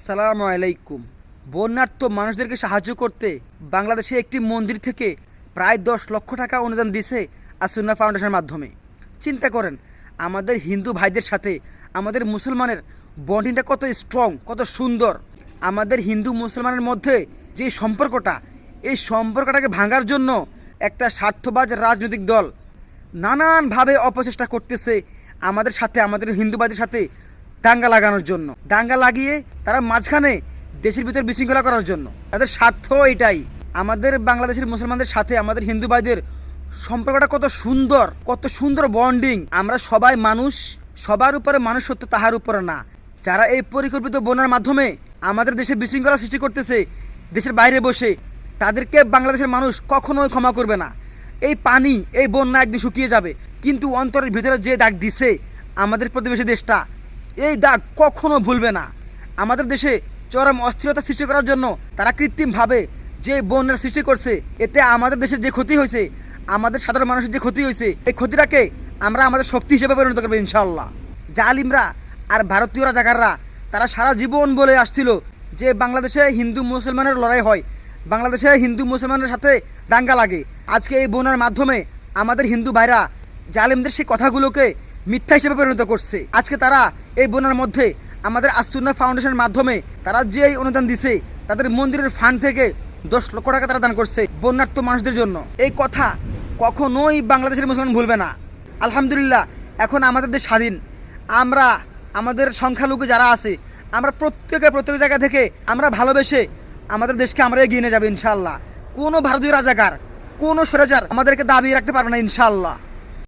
আসসালামু আলাইকুম। বন্যার্থ মানুষদেরকে সাহায্য করতে বাংলাদেশে একটি মন্দির থেকে প্রায় দশ লক্ষ টাকা অনুদান দিছে আসুন্না ফাউন্ডেশনের মাধ্যমে। চিন্তা করেন, আমাদের হিন্দু ভাইদের সাথে আমাদের মুসলমানের বন্ডিংটা কত স্ট্রং কত সুন্দর। আমাদের হিন্দু মুসলমানের মধ্যে যে সম্পর্কটা, এই সম্পর্কটাকে ভাঙার জন্য একটা স্বার্থবাজ রাজনৈতিক দল নানানভাবে অপচেষ্টা করতেছে আমাদের সাথে, আমাদের হিন্দুবাদের সাথে দাঙ্গা লাগানোর জন্য। দাঙ্গা লাগিয়ে তারা মাঝখানে দেশের ভিতর বিশৃঙ্খলা করার জন্য। তাদের স্বার্থ এটাই। আমাদের বাংলাদেশের মুসলমানদের সাথে আমাদের হিন্দু ভাইদের সম্পর্কটা কত সুন্দর কত সুন্দর বন্ডিং। আমরা সবাই মানুষ, সবার উপরে মানুষ সত্য তাহার উপরে না। যারা এই পরিকল্পিত বন্যার মাধ্যমে আমাদের দেশে বিশৃঙ্খলা সৃষ্টি করতেছে, দেশের বাইরে বসে, তাদেরকে বাংলাদেশের মানুষ কখনোই ক্ষমা করবে না। এই পানি, এই বন্যা একদিন শুকিয়ে যাবে। কিন্তু অন্তরের ভিতরে যে দাগ দিছে আমাদের প্রতিবেশী দেশটা এই দাগ কখনো ভুলবে না। আমাদের দেশে চরম অস্থিরতা সৃষ্টি করার জন্য তারা কৃত্রিমভাবে যে বন্যার সৃষ্টি করছে, এতে আমাদের দেশের যে ক্ষতি হয়েছে, আমাদের সাধারণ মানুষের যে ক্ষতি হয়েছে, এই ক্ষতিটাকে আমরা আমাদের শক্তি হিসেবে পরিণত করব ইনশাল্লাহ জালিমরা আর ভারতীয়রা জাগাররা, তারা সারা জীবন বলে আসছিল যে বাংলাদেশে হিন্দু মুসলমানের লড়াই হয়, বাংলাদেশে হিন্দু মুসলমানের সাথে দাঙ্গা লাগে। আজকে এই বন্যার মাধ্যমে আমাদের হিন্দু ভাইরা জালিমদের সেই কথাগুলোকে মিথ্যা হিসেবে পরিণত করছে। আজকে তারা এই বন্যার মধ্যে আমাদের আসুন্না ফাউন্ডেশনের মাধ্যমে তারা যে অনুদান দিছে, তাদের মন্দিরের ফান্ড থেকে দশ লক্ষ টাকা তারা দান করছে বন্যার্থ মানুষদের জন্য। এই কথা কখনোই বাংলাদেশের মুসলমান ভুলবে না। আলহামদুলিল্লাহ, এখন আমাদের দেশ স্বাধীন। আমরা, আমাদের সংখ্যালঘু যারা আছে, আমরা প্রত্যেকে, প্রত্যেক জায়গা থেকে আমরা ভালোবেসে আমাদের দেশকে আমরা এগিয়ে নিয়ে যাব ইনশাল্লাহ কোনো ভারতীয় রাজাকার, কোনো স্বৈরাচার আমাদেরকে দাবি রাখতে পারবে না ইনশাল্লাহ